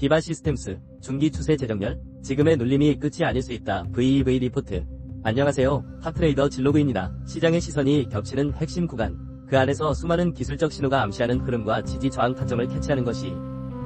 비바 시스템스, 중기 추세 재정렬, 지금의 눌림이 끝이 아닐 수 있다. VEV 리포트. 안녕하세요. 탑트레이더 진로그입니다. 시장의 시선이 겹치는 핵심 구간. 그 안에서 수많은 기술적 신호가 암시하는 흐름과 지지 저항 타점을 캐치하는 것이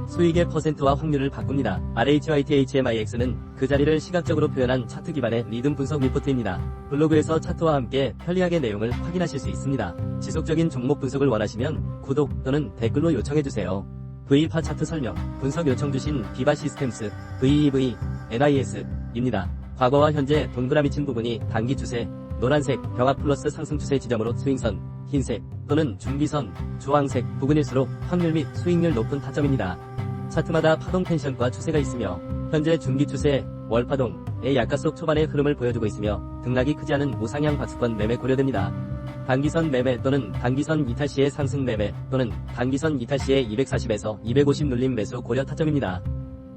수익의 퍼센트와 확률을 바꿉니다. RHYTHMIX는 그 자리를 시각적으로 표현한 차트 기반의 리듬 분석 리포트입니다. 블로그에서 차트와 함께 편리하게 내용을 확인하실 수 있습니다. 지속적인 종목 분석을 원하시면 구독 또는 댓글로 요청해주세요. V파 차트 설명, 분석 요청 주신 비바 시스템스, VEV, NIS입니다. 과거와 현재 동그라미 친 부분이 단기 추세, 노란색, 병합 플러스 상승 추세 지점으로 스윙선, 흰색 또는 중기선, 주황색 부근일수록 확률 및 수익률 높은 타점입니다. 차트마다 파동 텐션과 추세가 있으며 현재 중기 추세, 월파동의 약가속 초반의 흐름을 보여주고 있으며 등락이 크지 않은 우상향 박스권 매매 고려됩니다. 단기선 매매 또는 단기선 이탈 시의 상승 매매 또는 단기선 이탈 시의 240에서 250 눌림 매수 고려 타점입니다.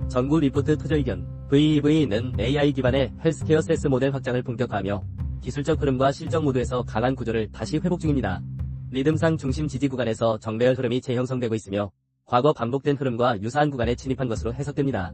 전구 리포트 투자 의견 VEV는 AI 기반의 헬스케어 세스 모델 확장을 본격화하며 기술적 흐름과 실적 모두에서 강한 구조를 다시 회복 중입니다. 리듬상 중심 지지 구간에서 정배열 흐름이 재형성되고 있으며 과거 반복된 흐름과 유사한 구간에 진입한 것으로 해석됩니다.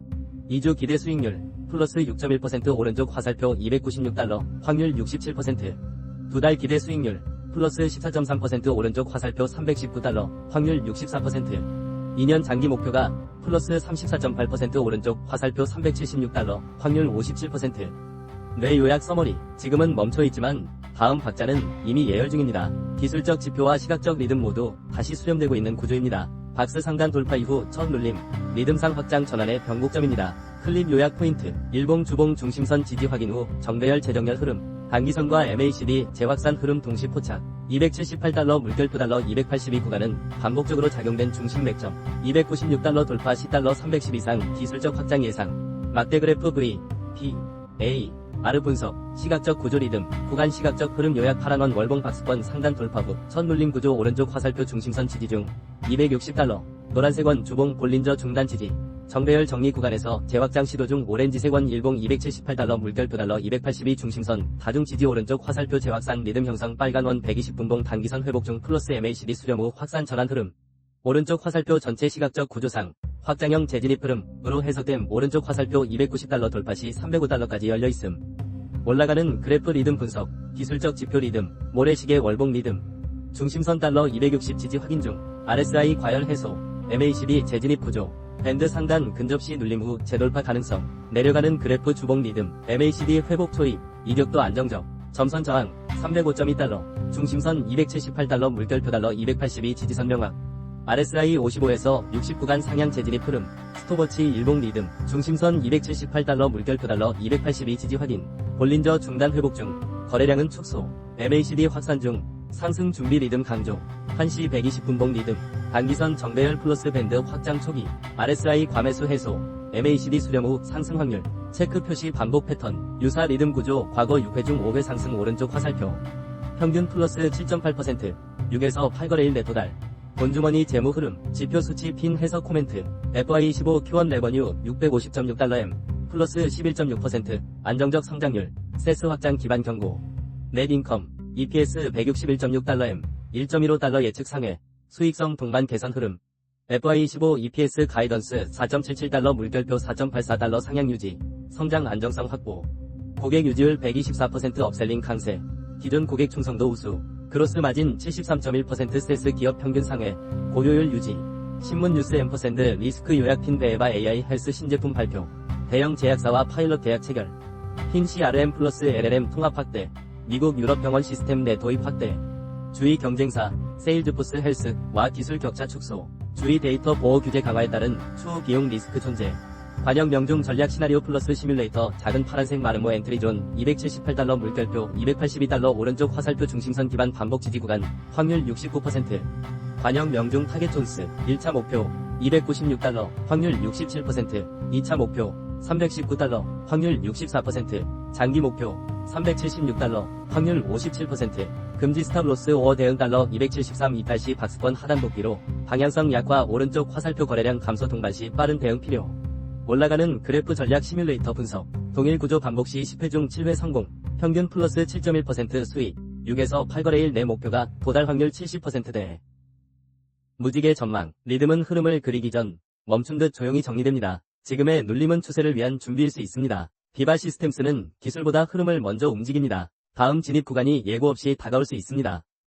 2주 기대 수익률 플러스 6.1% 오른쪽 화살표 296달러 확률 67%두 달 기대 수익률 플러스 14.3% 오른쪽 화살표 319달러 확률 64% 2년 장기 목표가 플러스 34.8% 오른쪽 화살표 376달러 확률 57%뇌 요약 서머리 지금은 멈춰 있지만 다음 박자는 이미 예열 중입니다. 기술적 지표와 시각적 리듬 모두 다시 수렴되고 있는 구조입니다. 박스 상단 돌파 이후 첫 눌림, 리듬상 확장 전환의 변곡점입니다. 클립 요약 포인트, 일봉 주봉 중심선 지지 확인 후 정배열 재정렬 흐름, 단기선과 MACD 재확산 흐름 동시 포착, 278달러 물결표 달러 282 구간은 반복적으로 작용된 중심 맥점, 296달러 돌파 10달러 310 이상 기술적 확장 예상, 막대 그래프 V, P, A, 아르 분석, 시각적 구조 리듬, 구간 시각적 흐름 요약 파란원 월봉 박스권 상단 돌파 후, 첫 눌림 구조 오른쪽 화살표 중심선 지지 중, 260달러, 노란색 원 주봉 볼린저 중단 지지, 정배열 정리 구간에서 재확장 시도 중 오렌지색 원 일봉 278달러 물결표 달러 282 중심선, 다중 지지 오른쪽 화살표 재확산 리듬 형성 빨간 원 120분봉 단기선 회복 중 플러스 MACD 수렴 후 확산 전환 흐름, 오른쪽 화살표 전체 시각적 구조상, 확장형 재진입 흐름으로 해석됨. 오른쪽 화살표 290달러 돌파 시 305달러까지 열려 있음. 올라가는 그래프 리듬 분석, 기술적 지표 리듬, 모래시계 월봉 리듬, 중심선 달러 260 지지 확인 중, RSI 과열 해소, MACD 재진입 구조, 밴드 상단 근접 시 눌림 후 재돌파 가능성, 내려가는 그래프 주봉 리듬, MACD 회복 초입, 이격도 안정적, 점선 저항, 305.2달러, 중심선 278달러. 물결표 달러 282 지지선 명확, RSI 55에서 69간 상향 재진입 흐름, 스톱워치 일봉 리듬, 중심선 278달러. 물결표 달러 282 지지 확인, 볼린저 중단 회복 중, 거래량은 축소, MACD 확산 중, 상승 준비 리듬 강조, 1시 120분봉 리듬, 단기선 정배열 플러스 밴드 확장 초기, RSI 과매수 해소, MACD 수렴 후 상승 확률, 체크 표시 반복 패턴, 유사 리듬 구조 과거 6회 중 5회 상승 오른쪽 화살표, 평균 플러스 7.8%, 6에서 8거래일 네토달, 본주머니 재무 흐름, 지표 수치 핀 해석 코멘트, FY25 Q1 레버뉴 650.6달러 M, 플러스 11.6%, 안정적 성장률, 세스 확장 기반 경고, 넷 인컴, EPS 161.6달러 M, 1.15달러 예측 상회, 수익성 동반 개선 흐름, FY25 EPS 가이던스 4.77달러 물결표 4.84달러 상향 유지, 성장 안정성 확보, 고객 유지율 124% 업셀링 강세, 기존 고객 충성도 우수, 그로스 마진 73.1% 세스 기업 평균 상회, 고효율 유지, 신문 뉴스 앰퍼샌드 리스크 요약 핀 베에바 AI 헬스 신제품 발표, 대형 제약사와 파일럿 계약 체결, 핀 CRM 플러스 LLM 통합 확대, 미국 유럽 병원 시스템 내 도입 확대, 주의 경쟁사, 세일즈포스 헬스와 기술 격차 축소, 주의 데이터 보호 규제 강화에 따른 추후 비용 리스크 존재, 관영 명중 전략 시나리오 플러스 시뮬레이터 작은 파란색 마르모 엔트리존 278달러 물결표 282달러 오른쪽 화살표 중심선 기반 반복 지지 구간 확률 69% 관영 명중 타겟 존스 1차 목표 296달러 확률 67% 2차 목표 319달러 확률 64% 장기 목표 376달러 확률 57% 금지 스탑로스 5어 대응 달러 273 이탈 시 박스권 하단 복귀로 방향성 약화 오른쪽 화살표 거래량 감소 동반 시 빠른 대응 필요. 올라가는 그래프 전략 시뮬레이터 분석. 동일 구조 반복 시 10회 중 7회 성공. 평균 플러스 7.1% 수익. 6에서 8거래일 내 목표가 도달 확률 70%대. 무지개 전망. 리듬은 흐름을 그리기 전 멈춘 듯 조용히 정리됩니다. 지금의 눌림은 추세를 위한 준비일 수 있습니다. 비바 시스템스는 기술보다 흐름을 먼저 움직입니다. 다음 진입 구간이 예고 없이 다가올 수 있습니다.